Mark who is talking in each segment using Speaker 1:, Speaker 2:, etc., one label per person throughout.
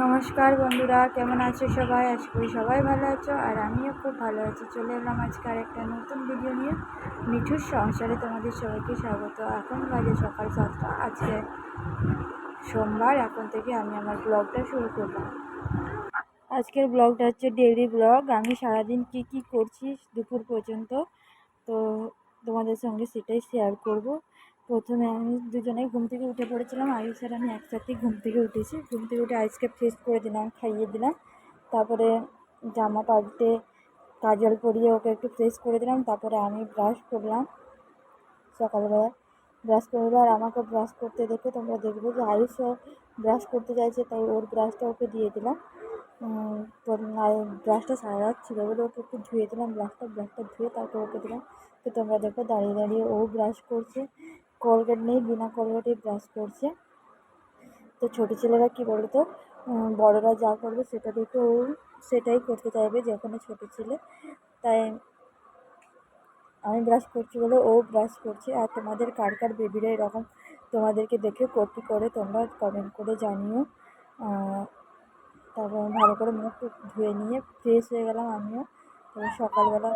Speaker 1: নমস্কার বন্ধুরা, কেমন আছো সবাই? আশা করি সবাই ভালো আছো, আর আমিও খুব ভালো আছি। চলে এলাম আজকে আর একটা নতুন ভিডিও নিয়ে। মিঠুর সংসারে তোমাদের সবাইকে স্বাগত। এখন বাজে সকাল সাতটা। আজকে সোমবার, এখন থেকে আমি আমার ব্লগটা শুরু করলাম আজকের ব্লগটা হচ্ছে ডেইলি ব্লগ আমি সারাদিন কি কি করছি দুপুর পর্যন্ত, তো তোমাদের সঙ্গে সেটাই শেয়ার করব। প্রথমে আমি দুজনেই ঘুম থেকে উঠে পড়েছিলাম, আয়ুষ আর আমি একসাথেই ঘুম থেকে উঠেছি। ঘুম থেকে উঠে আইসকে ফ্রেশ করে দিলাম, খাইয়ে দিলাম। তারপরে জামা পাল্টে, কাজল পরিয়ে ওকে একটু ফ্রেশ করে দিলাম। তারপরে আমি ব্রাশ করলাম সকালবেলা। ব্রাশ করে আর আমাকে ব্রাশ করতে দেখে তোমরা দেখবে যে আয়ুষও ব্রাশ করতে চাইছে, তাই ওর ব্রাশটা ওকে দিয়ে দিলাম। ব্রাশটা সারা রাত ছিল বলে ওকে একটু ধুয়ে দিলাম ব্রাশটা ব্রাশটা ধুয়ে তারপর ওকে দিলাম। তো তোমরা দেখো দাঁড়িয়ে দাঁড়িয়ে ও ব্রাশ করছে। কলগেট নেই, বিনা কলগেটেই ব্রাশ করছে। তো ছোটো ছেলেরা কী বলতো বড়রা যা করবে সেটা দেখে ও সেটাই করতে চাইবে যেখানে ছোটো ছেলে। তাই আমি ব্রাশ করছি বলে ও ব্রাশ করছে। আর তোমাদের কার কার বেবিরা এরকম তোমাদেরকে দেখে কপি করে তোমরা কমেন্ট করে জানিও। তারপর ভালো করে মুখ ধুয়ে নিয়ে ফ্রেশ হয়ে গেলাম আমিও। সকালবেলা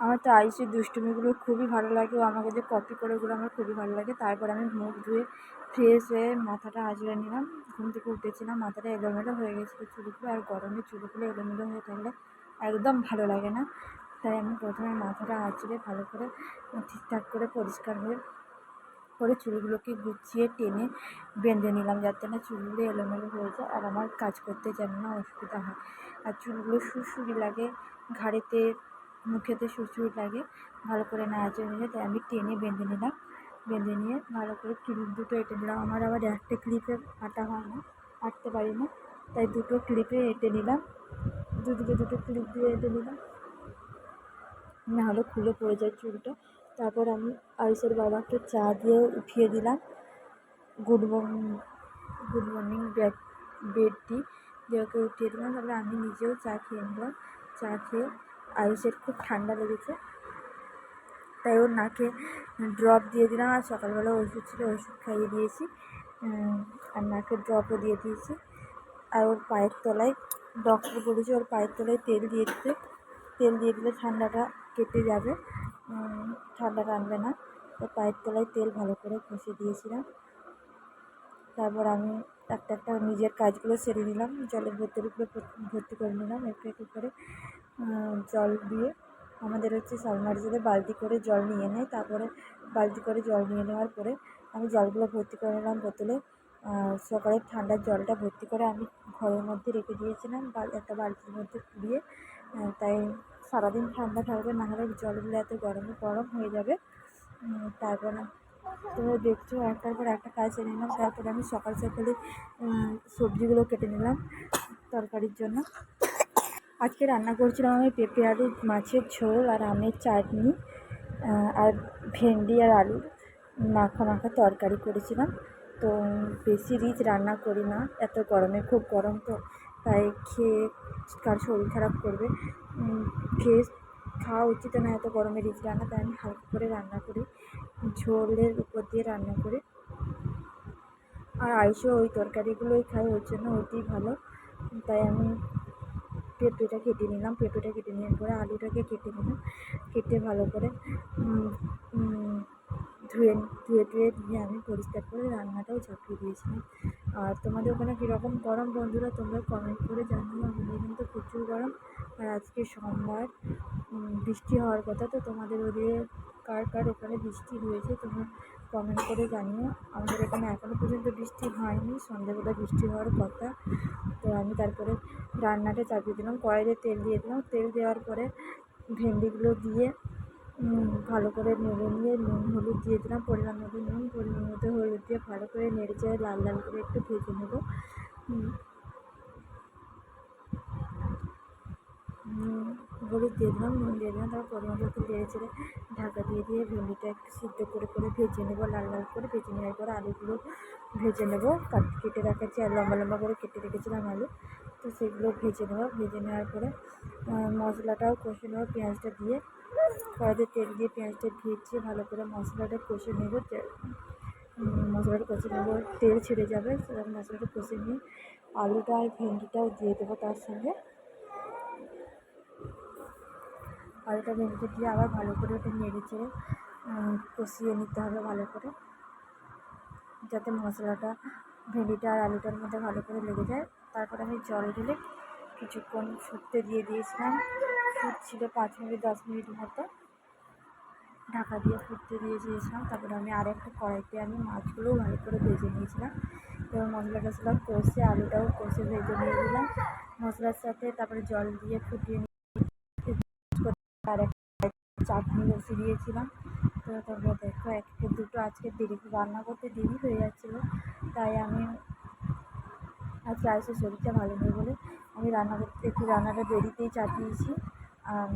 Speaker 1: আমার তো আইসির দুষ্টুমিগুলো খুবই ভালো লাগে ও আমাকে যে কপি করে ওগুলো আমার খুবই ভালো লাগে। তারপর আমি মুখ ধুয়ে ফ্রেশ হয়ে মাথাটা আঁচড়ে নিলাম, ঘুম থেকে উঠেছিলাম, মাথাটা এলোমেলো হয়ে গেছিল চুলগুলো আর গরমে চুলগুলো এলোমেলো হয়ে থাকলে একদম ভালো লাগে না। তাই আমি প্রথমে মাথাটা আঁচড়ে ভালো করে ঠিকঠাক করে পরিষ্কার হয়ে করে চুলগুলোকে গুছিয়ে টেনে বেঁধে নিলাম যাতে না চুলগুলো এলোমেলো হয়ে যায় আর আমার কাজ করতে যেন না অসুবিধা হয়। আর চুলগুলো সুরসুরি লাগে, ঘাড়েতে মুখেতে সুরসুরি লাগে, ভালো করে না আঁচড়ে নিলে তাই আমি টেনে বেঁধে নিলাম, বেঁধে নিয়ে ভালো করে ক্লিপ দুটো এঁটে নিলাম। আমার আবার একটা ক্লিপে আটা হয় না, আঁটতে পারি না, তাই দুটো ক্লিপে এঁটে নিলাম। দুদিকে দুটো ক্লিপ দিয়ে এঁটে নিলাম। নাহলে খুলে পড়ে যায় চুলটা। তারপর আমি আয়ুষের বাবাকে চা দিয়ে উঠিয়ে দিলাম। গুড মর্নিং গুড মর্নিং ব্যাগ বেডটি দিয়ে ওকে উঠিয়ে দিলাম। তারপরে আমি নিজেও চা খেয়ে নিলাম। চা খেয়ে আয়ুষের খুব ঠান্ডা লেগেছে। তাই ওর নাকে ড্রপ দিয়ে দিলাম আর সকালবেলা ওষুধ ছিল, ওষুধ খাইয়ে দিয়েছি। আর নাকে ড্রপও দিয়ে দিয়েছি। আর ওর পায়ের তলায় ডক্টর বলেছে ওর পায়ের তলায় তেল দিয়ে দিতে। তেল দিয়ে দিলে ঠান্ডাটা কেটে যাবে। ঠান্ডা আনবে না। তো পায়ের তলায় তেল ভালো করে ঘষে দিয়েছিলাম। তারপর আমি একটা একটা নিজের কাজগুলো সেরে নিলাম। জলের বোতলগুলো ভর্তি করে নিলাম একটু একটু করে। জল দিয়ে আমাদের হচ্ছে সাবমার্সিবলে বালতি করে জল নিয়ে নেয়। তারপরে বালতি করে জল নিয়ে নেওয়ার পরে আমি জলগুলো ভর্তি করে নিলাম বোতলে। সকালে ঠান্ডার জলটা ভর্তি করে আমি ঘরের মধ্যে রেখে দিয়েছিলাম একটা বালতির মধ্যে পুড়িয়ে তাই সারাদিন ঠান্ডা থাকবে নাহলে জলগুলো এত গরমে গরম হয়ে যাবে। তারপর তোমরা দেখছ, একটার পর একটা কাজ সেরে নিলাম। তারপরে আমি সকাল সকালে সবজিগুলো কেটে নিলাম তরকারির জন্য। আজকে রান্না করছিলাম আমি পেঁপে আলু, মাছের ঝোল আর আমের চাটনি আর ভেন্ডি আর আলু। মাখা মাখা তরকারি করেছিলাম। তো বেশি রিচ রান্না করি না, এত গরমে, খুব গরম তো। তাই খেয়ে কার শরীর খারাপ করবে? খেয়ে খাওয়া উচিত না এত গরমে রিচ রান্না। তাই আমি হালকা করে রান্না করি, ঝোলের উপর দিয়ে রান্না করি। আর আইসও ওই তরকারিগুলোই খাই, ওর জন্য ওইটাই ভালো। তাই আমি পেঁপেটা কেটে নিলাম। পেঁপেটা কেটে নেওয়ার পরে আলুটাকে কেটে নিলাম। কেটে ভালো করে ধুয়ে ধুয়ে ধুয়ে দিয়ে আমি পরিষ্কার করে রান্নাটাও চাপিয়ে দিয়েছিলাম। আর তোমাদের ওখানে কীরকম গরম? বন্ধুরা, তোমরা কমেন্ট করে জানিও। আমাদের কিন্তু প্রচুর গরম। আর আজকে সোমবার বৃষ্টি হওয়ার কথা। তো তোমাদের ওদিকে কার কার ওখানে বৃষ্টি হয়েছে? তোমরা কমেন্ট করে জানিও। আমাদের এখানে এখনও পর্যন্ত বৃষ্টি হয়নি সন্ধ্যেবেলা বৃষ্টি হওয়ার কথা। তো আমি তারপরে রান্নাটা চাপিয়ে দিলাম, কড়াইতে তেল দিয়ে দিলাম। তেল দেওয়ার পরে ভেন্ডিগুলো দিয়ে ভালো করে নেড়ে নিয়ে নুন, হলুদ দিয়ে দিলাম। পরিমাণ মতো নুন, পরিমাণ মতো হলুদ দিয়ে ভালো করে নেড়ে চেড়ে লাল লাল করে একটু ভেজে নেব। হলুদ দিয়ে দিলাম, নুন দিয়ে দিলাম, তারপর পরিমাণ মতো নেড়ে চেড়ে ঢাকা দিয়ে দিয়ে ভেন্ডিটা একটু সিদ্ধ করে করে ভেজে নেব, লাল লাল করে ভেজে নেওয়ার পর আলুগুলো ভেজে নেব। কেটে রাখাচ্ছি আর লম্বা লম্বা করে কেটে রেখেছিলাম আলু, তো সেগুলো ভেজে নেব। ভেজে নেওয়ার পরে মশলাটাও কষে নেব পেঁয়াজটা দিয়ে। কড়াইতে তেল দিয়ে পেঁয়াজটা ভেজে ভালো করে মশলাটা কষে নেব। মশলাটা কষে নেব, তেল ছেড়ে যাবে, সেরকম মশলাটা কষে নিয়ে আলুটা আর ভেন্ডিটাও দিয়ে দেবো তার সঙ্গে। আলুটা ভেন্ডিটা দিয়ে আবার ভালো করে ওটা নেড়ে চেড়ে কষিয়ে নিতে হবে ভালো করে। যাতে মশলাটা, ভেন্ডিটা আর আলুটার মধ্যে ভালো করে লেগে যায়। তারপর আমি জল ঢেলে কিছুক্ষণ ফুটতে দিয়ে দিয়েছিলাম। ফুটছিল পাঁচ মিনিট, দশ মিনিট মতো। ঢাকা দিয়ে ফুটতে দিয়ে দিয়েছিলাম। তারপরে আমি আর একটা কড়াইতে আমি মাছগুলোও ভালো করে ভেজে নিয়েছিলাম। এবং মশলা টশলা কষে, আলুটাও কষে ভেজে নিয়ে দিলাম মশলার সাথে তারপরে জল দিয়ে ফুটিয়ে আর একটা চাটনি বসিয়ে দিয়েছিলাম। তো তারপরে দেখো, একটা দুটো আজকে দেরি রান্না করতে দেরি হয়ে যাচ্ছিল। তাই আমি আজকে আইসের শরীরটা ভালো নেই বলে আমি রান্না করতে, একটু রান্নাটা দেরিতেই চাপিয়েছি। আর